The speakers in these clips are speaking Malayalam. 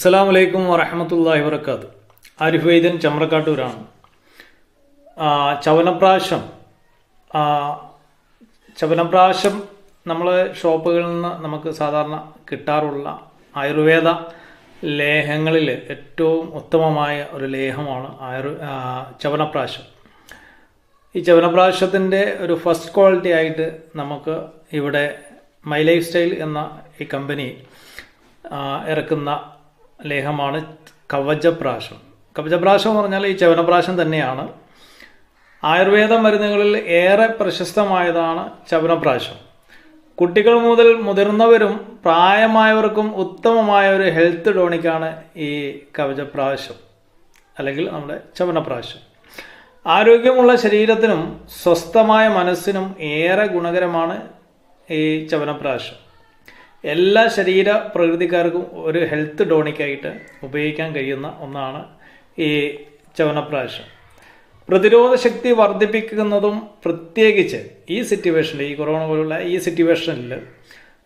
അസ്സാം വലൈക്കും വറഹമത്തല്ലാഹി വർക്കാത്ത് ആരിഫ് വൈദൻ ചമ്രക്കാട്ടൂരാണ്. ചവനപ്രാശം ചവനപ്രാശം നമ്മൾ ഷോപ്പുകളിൽ നിന്ന് നമുക്ക് സാധാരണ കിട്ടാറുള്ള ആയുർവേദ ലേഹങ്ങളിൽ ഏറ്റവും ഉത്തമമായ ഒരു ലേഹമാണ് ആയുർ ചവനപ്രാശം. ഈ ചവനപ്രാശത്തിന്റെ ഒരു ഫസ്റ്റ് ക്വാളിറ്റി ആയിട്ട് നമുക്ക് ഇവിടെ മൈ ലൈഫ് സ്റ്റൈൽ എന്ന ഈ കമ്പനി ഇറക്കുന്ന ലേഹമാണ് കവചപ്രാശം. കവചപ്രാശം എന്ന് പറഞ്ഞാൽ ഈ ചവനപ്രാശം തന്നെയാണ്. ആയുർവേദ മരുന്നുകളിൽ ഏറെ പ്രശസ്തമായതാണ് ചവനപ്രാശം. കുട്ടികൾ മുതൽ മുതിർന്നവരും പ്രായമായവർക്കും ഉത്തമമായ ഒരു ഹെൽത്ത് ടോണിക്കാണ് ഈ കവചപ്രാശം അല്ലെങ്കിൽ നമ്മുടെ ചവനപ്രാശം. ആരോഗ്യമുള്ള ശരീരത്തിനും സ്വസ്ഥമായ മനസ്സിനും ഏറെ ഗുണകരമാണ് ഈ ചവനപ്രാശം. എല്ലാ ശരീര പ്രകൃതിക്കാർക്കും ഒരു ഹെൽത്ത് ഡോണിക്കായിട്ട് ഉപയോഗിക്കാൻ കഴിയുന്ന ഒന്നാണ് ഈ ചവനപ്രാശം. പ്രതിരോധ ശക്തി വർദ്ധിപ്പിക്കുന്നതും പ്രത്യേകിച്ച് ഈ സിറ്റുവേഷനിൽ ഈ കൊറോണ പോലുള്ള ഈ സിറ്റുവേഷനിൽ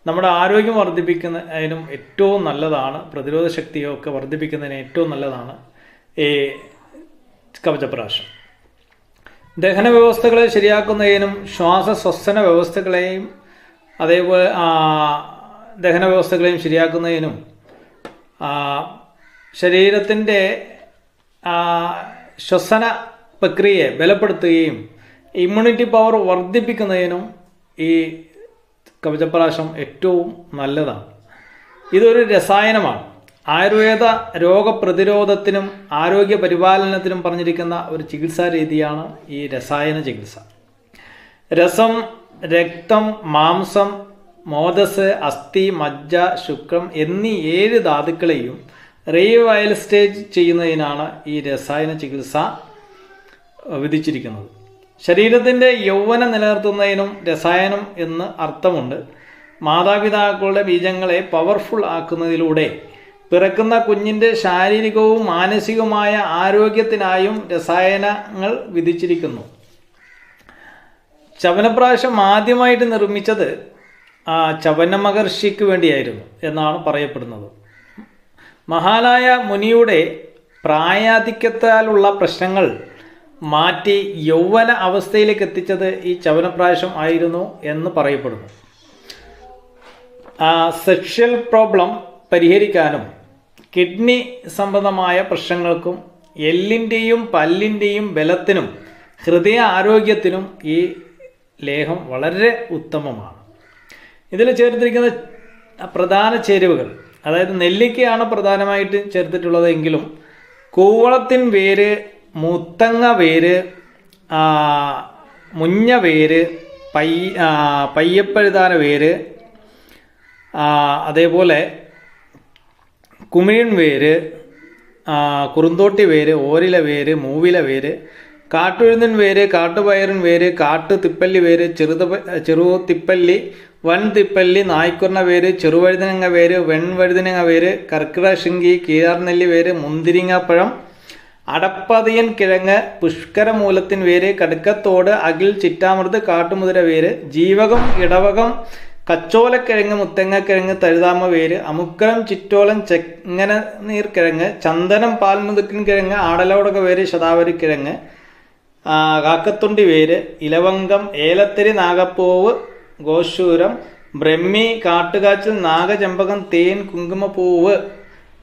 നമ്മുടെ ആരോഗ്യം വർദ്ധിപ്പിക്കുന്നതിനും ഏറ്റവും നല്ലതാണ് പ്രതിരോധ ശക്തിയൊക്കെ വർദ്ധിപ്പിക്കുന്നതിന് ഏറ്റവും നല്ലതാണ് ഈ കവചപ്രാശം. ദഹന വ്യവസ്ഥകളെ ശരിയാക്കുന്നതിനും ശ്വാസ ശ്വസന വ്യവസ്ഥകളെയും അതേപോലെ ദഹന വ്യവസ്ഥകളെയും ശരിയാക്കുന്നതിനും ശരീരത്തിന്റെ ശ്വസന പ്രക്രിയയെ ബലപ്പെടുത്തുകയും ഇമ്മ്യൂണിറ്റി പവർ വർദ്ധിപ്പിക്കുന്നതിനും ഈ കവചപ്രാശം ഏറ്റവും നല്ലതാണ്. ഇതൊരു രസായനമാണ്. ആയുർവേദ രോഗപ്രതിരോധത്തിനും ആരോഗ്യ പരിപാലനത്തിനും പറഞ്ഞിരിക്കുന്ന ഒരു ചികിത്സാ രീതിയാണ് ഈ രസായന ചികിത്സ. രസം രക്തം മാംസം മോദസ് അസ്ഥി മജ്ജ ശുക്രം എന്നീ ഏഴ് ധാതുക്കളെയും റീവയൽ സ്റ്റേജ് ചെയ്യുന്നതിനാണ് ഈ രസായന ചികിത്സ വിധിച്ചിരിക്കുന്നത്. ശരീരത്തിന്റെ യൗവനം നിലനിർത്തുന്നതിനും രസായനം എന്ന് അർത്ഥമുണ്ട്. മാതാപിതാക്കളുടെ ബീജങ്ങളെ പവർഫുൾ ആക്കുന്നതിലൂടെ പിറക്കുന്ന കുഞ്ഞിന്റെ ശാരീരികവും മാനസികവുമായ ആരോഗ്യത്തിനായും രസായനങ്ങൾ വിധിച്ചിരിക്കുന്നു. ചവനപ്രാശം ആദ്യമായിട്ട് നിർമ്മിച്ചത് ചവന മഹർഷിക്ക് വേണ്ടിയായിരുന്നു എന്നാണ് പറയപ്പെടുന്നത്. മഹാനായ മുനിയുടെ പ്രായാധിക്യത്താലുള്ള പ്രശ്നങ്ങൾ മാറ്റി യൗവന അവസ്ഥയിലേക്ക് എത്തിച്ചത് ഈ ചവനപ്രാവശ്യം ആയിരുന്നു എന്ന് പറയപ്പെടുന്നു. സെക്ഷൽ പ്രോബ്ലം പരിഹരിക്കാനും കിഡ്നി സംബന്ധമായ പ്രശ്നങ്ങൾക്കും എല്ലിന്റെയും പല്ലിന്റെയും ബലത്തിനും ഹൃദയ ആരോഗ്യത്തിനും ഈ ലേഹം വളരെ ഉത്തമമാണ്. ഇതിൽ ചേർത്തിരിക്കുന്ന പ്രധാന ചേരുവകൾ അതായത് നെല്ലിക്കയാണ് പ്രധാനമായിട്ട് ചേർത്തിട്ടുള്ളത് എങ്കിലും കൂവളത്തിൻ വേര് മുത്തങ്ങ വേര് മുഞ്ഞ വേര് പയ്യ പയ്യപ്പഴുതാന വേര് അതേപോലെ കുമിഴൻ വേര് കുറുന്തോട്ടി വേര് ഓരില വേര് മൂവില വേര് കാട്ടുഴുന്നിൻ വേര് കാട്ടുപയറിൻ വേര് കാട്ടു തിപ്പല്ലി വേര് ചെറുത ചെറു തിപ്പല്ലി വൻ തിപ്പല്ലി നായ്ക്കുറണ വേര് ചെറുവഴുതനങ്ങ വേര് വെൺവഴുതനങ്ങ വേര് കർക്കിട ശൃംഗി കീഴാർനെല്ലി വേര് മുന്തിരിങ്ങാപ്പഴം അടപ്പതിയൻ കിഴങ്ങ് പുഷ്കരമൂലത്തിൻ വേര് കടുക്കത്തോട് അകിൽ ചിറ്റാമൃത് കാട്ടുമുതിര വേര് ജീവകം ഇടവകം കച്ചോലക്കിഴങ്ങ് മുത്തങ്ങക്കിഴങ്ങ് തഴുതാമ വേര് അമുക്കരം ചിറ്റോളം ചെങ്ങന നീർക്കിഴങ്ങ് ചന്ദനം പാൽമുതുക്കിൻ കിഴങ്ങ് ആടലോടക വേര് ശതാവരി കിഴങ്ങ് കാക്കത്തുണ്ടി വേര് ഇലവങ്കം ഏലത്തിരി നാഗപ്പൂവ് ഗോശൂരം ബ്രഹ്മി കാട്ടുകാച്ചിൽ നാഗചമ്പകം തേൻ കുങ്കുമപ്പൂവ്.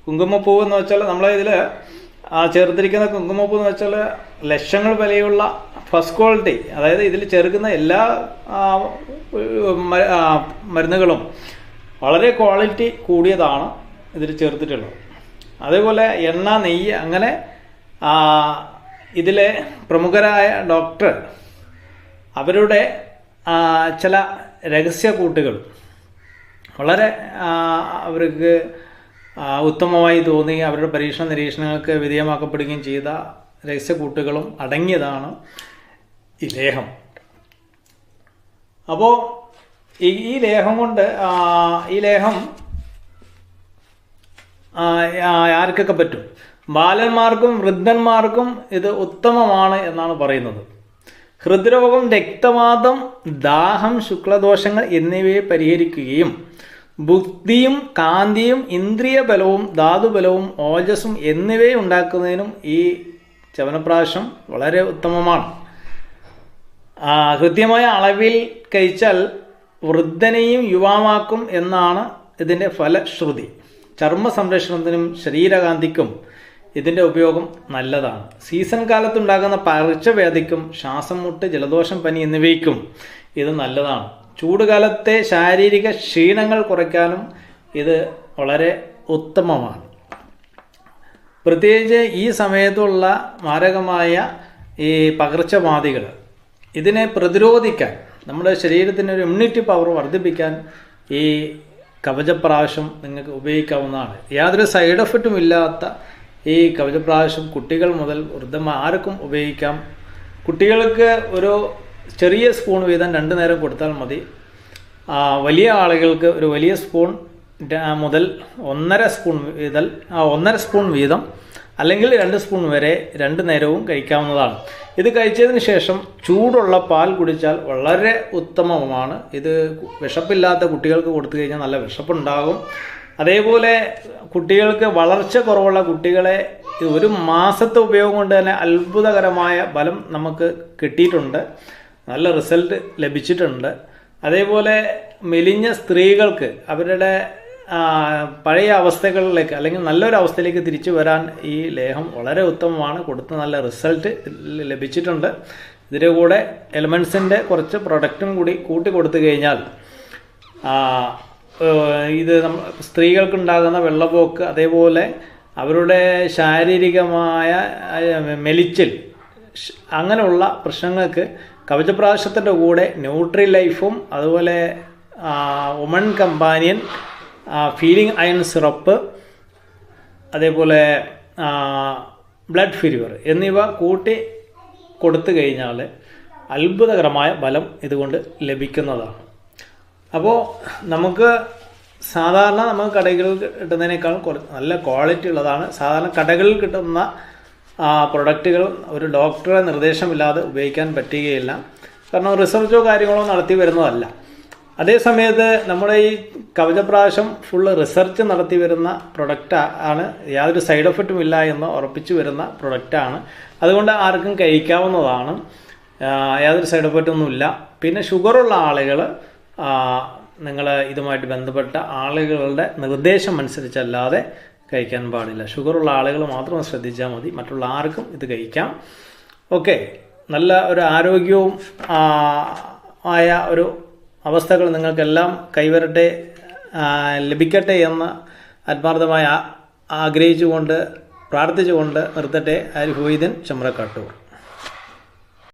കുങ്കുമപ്പൂവ് എന്ന് വെച്ചാൽ നമ്മളെ ഇതിൽ ചേർത്തിരിക്കുന്ന കുങ്കുമപ്പൂ എന്ന് വെച്ചാൽ ലക്ഷങ്ങൾ വിലയുള്ള ഫസ്റ്റ് ക്വാളിറ്റി. അതായത് ഇതിൽ ചേർക്കുന്ന എല്ലാ മരുന്നുകളും വളരെ ക്വാളിറ്റി കൂടിയതാണ് ഇതിൽ ചേർത്തിട്ടുള്ളത്. അതേപോലെ എണ്ണ നെയ്യ് അങ്ങനെ ഇതിലെ പ്രമുഖരായ ഡോക്ടർ അവരുടെ ചില രഹസ്യ കൂട്ടുകൾ വളരെ അവർക്ക് ഉത്തമമായി തോന്നി അവരുടെ പരീക്ഷണ നിരീക്ഷണങ്ങൾക്ക് വിധേയമാക്കപ്പെടുകയും ചെയ്ത രഹസ്യക്കൂട്ടുകളും അടങ്ങിയതാണ് ഈ ലേഹം. അപ്പോൾ ഈ ഈ ലേഹം കൊണ്ട് ഈ ലേഹം ആർക്കൊക്കെ പറ്റും? ബാലന്മാർക്കും വൃദ്ധന്മാർക്കും ഇത് ഉത്തമമാണ് എന്നാണ് പറയുന്നത്. ഹൃദ്രോഗം രക്തവാദം ദാഹം ശുക്ലദോഷങ്ങൾ എന്നിവയെ പരിഹരിക്കുകയും ബുദ്ധിയും കാന്തിയും ഇന്ദ്രിയ ബലവും ധാതുബലവും ഓജസ്സും എന്നിവയെ ഉണ്ടാക്കുന്നതിനും ഈ ചവനപ്രാശം വളരെ ഉത്തമമാണ്. ഹൃദ്യമായ അളവിൽ കഴിച്ചാൽ വൃദ്ധനെയും യുവാമാക്കും എന്നാണ് ഇതിന്റെ ഫലശ്രുതി. ചർമ്മ സംരക്ഷണത്തിനും ശരീരകാന്തിക്കും ഇതിന്റെ ഉപയോഗം നല്ലതാണ്. സീസൺ കാലത്തുണ്ടാകുന്ന പകർച്ചവ്യാധിക്കും ശ്വാസം മുട്ട് ജലദോഷം പനി എന്നിവയ്ക്കും ഇത് നല്ലതാണ്. ചൂടുകാലത്തെ ശാരീരിക ക്ഷീണങ്ങൾ കുറയ്ക്കാനും ഇത് വളരെ ഉത്തമമാണ്. പ്രത്യേകിച്ച് ഈ സമയത്തുള്ള മാരകമായ ഈ പകർച്ചവ്യാധികൾ ഇതിനെ പ്രതിരോധിക്കാൻ നമ്മുടെ ശരീരത്തിന് ഒരു ഇമ്മ്യൂണിറ്റി പവർ വർദ്ധിപ്പിക്കാൻ ഈ കവചപ്രാവശ്യം നിങ്ങൾക്ക് ഉപയോഗിക്കാവുന്നതാണ്. യാതൊരു സൈഡ് എഫക്റ്റും ഇല്ലാത്ത ഈ കവചപ്രാശം കുട്ടികൾ മുതൽ വൃദ്ധന്മാർ ആർക്കും ഉപയോഗിക്കാം. കുട്ടികൾക്ക് ഒരു ചെറിയ സ്പൂൺ വീതം രണ്ട് നേരം കൊടുത്താൽ മതി. വലിയ ആളുകൾക്ക് ഒരു വലിയ സ്പൂൺ മുതൽ ഒന്നര സ്പൂൺ വീതൽ ഒന്നര സ്പൂൺ വീതം അല്ലെങ്കിൽ രണ്ട് സ്പൂൺ വരെ രണ്ട് നേരവും കഴിക്കാവുന്നതാണ്. ഇത് കഴിച്ചതിന് ശേഷം ചൂടുള്ള പാൽ കുടിച്ചാൽ വളരെ ഉത്തമമാണ് ഇത് വിശപ്പില്ലാത്ത കുട്ടികൾക്ക് കൊടുത്തു കഴിഞ്ഞാൽ നല്ല വിശപ്പുണ്ടാകും. അതേപോലെ കുട്ടികൾക്ക് വളർച്ച കുറവുള്ള കുട്ടികളെ ഒരു മാസത്തെ ഉപയോഗം കൊണ്ട് തന്നെ അത്ഭുതകരമായ ഫലം നമുക്ക് കിട്ടിയിട്ടുണ്ട്. നല്ല റിസൾട്ട് ലഭിച്ചിട്ടുണ്ട്. അതേപോലെ മെലിഞ്ഞ സ്ത്രീകൾക്ക് അവരുടെ പഴയ അവസ്ഥകളിലേക്ക് അല്ലെങ്കിൽ നല്ലൊരു അവസ്ഥയിലേക്ക് തിരിച്ചു വരാൻ ഈ ലേഹം വളരെ ഉത്തമമാണ്. കൊടുത്ത നല്ല റിസൾട്ട് ലഭിച്ചിട്ടുണ്ട്. ഇതിന്റെ കൂടെ എലമെൻസിന്റെ കുറച്ച് പ്രൊഡക്റ്റും കൂടി കൂട്ടി കൊടുത്തു കഴിഞ്ഞാൽ ഇത് സ്ത്രീകൾക്കുണ്ടാകുന്ന വെള്ളപ്പോക്ക് അതേപോലെ അവരുടെ ശാരീരികമായ മെലിച്ചിൽ അങ്ങനെയുള്ള പ്രശ്നങ്ങൾക്ക് കവചപ്രാശത്തിന്റെ കൂടെ ന്യൂട്രി ലൈഫും അതുപോലെ woman companion feeling iron syrup അതേപോലെ ബ്ലഡ് ഫിരിവർ എന്നിവ കൂട്ടി കൊടുത്തു കഴിഞ്ഞാൽ അത്ഭുതകരമായ ഫലം ഇതുകൊണ്ട് ലഭിക്കുന്നതാണ്. അപ്പോൾ നമുക്ക് സാധാരണ നമുക്ക് കടകളിൽ കിട്ടുന്നതിനേക്കാൾ നല്ല ക്വാളിറ്റി ഉള്ളതാണ്. സാധാരണ കടകളിൽ കിട്ടുന്ന പ്രൊഡക്റ്റുകൾ ഒരു ഡോക്ടറെ നിർദ്ദേശമില്ലാതെ ഉപയോഗിക്കാൻ പറ്റുകയില്ല. കാരണം റിസർച്ചോ കാര്യങ്ങളോ നടത്തി വരുന്നതല്ല. അതേ സമയത്ത് നമ്മുടെ ഈ കവചപ്രാവശ്യം ഫുള്ള് റിസർച്ച് നടത്തി വരുന്ന പ്രൊഡക്റ്റ് ആണ് യാതൊരു സൈഡ് എഫക്റ്റും ഇല്ല എന്ന് ഉറപ്പിച്ചു വരുന്ന പ്രൊഡക്റ്റാണ് അതുകൊണ്ട് ആർക്കും കഴിക്കാവുന്നതാണ്. യാതൊരു സൈഡ് എഫക്റ്റൊന്നുമില്ല പിന്നെ ഷുഗറുള്ള ആളുകൾ നിങ്ങൾ ഇതുമായിട്ട് ബന്ധപ്പെട്ട ആളുകളുടെ നിർദ്ദേശം അനുസരിച്ചല്ലാതെ കഴിക്കാൻ പാടില്ല. ഷുഗറുള്ള ആളുകൾ മാത്രം ശ്രദ്ധിച്ചാൽ മതി. മറ്റുള്ള ആർക്കും ഇത് കഴിക്കാം. ഓക്കെ. നല്ല ഒരു ആരോഗ്യവും ആയ ഒരു അവസ്ഥകൾ നിങ്ങൾക്കെല്ലാം കൈവരട്ടെ ലഭിക്കട്ടെ എന്ന് ആത്മാർത്ഥമായി ആഗ്രഹിച്ചുകൊണ്ട് പ്രാർത്ഥിച്ചുകൊണ്ട് നിർത്തട്ടെ. ആരിഫ് ഹുയിദൻ ചമ്രക്കാട്ടൂർ.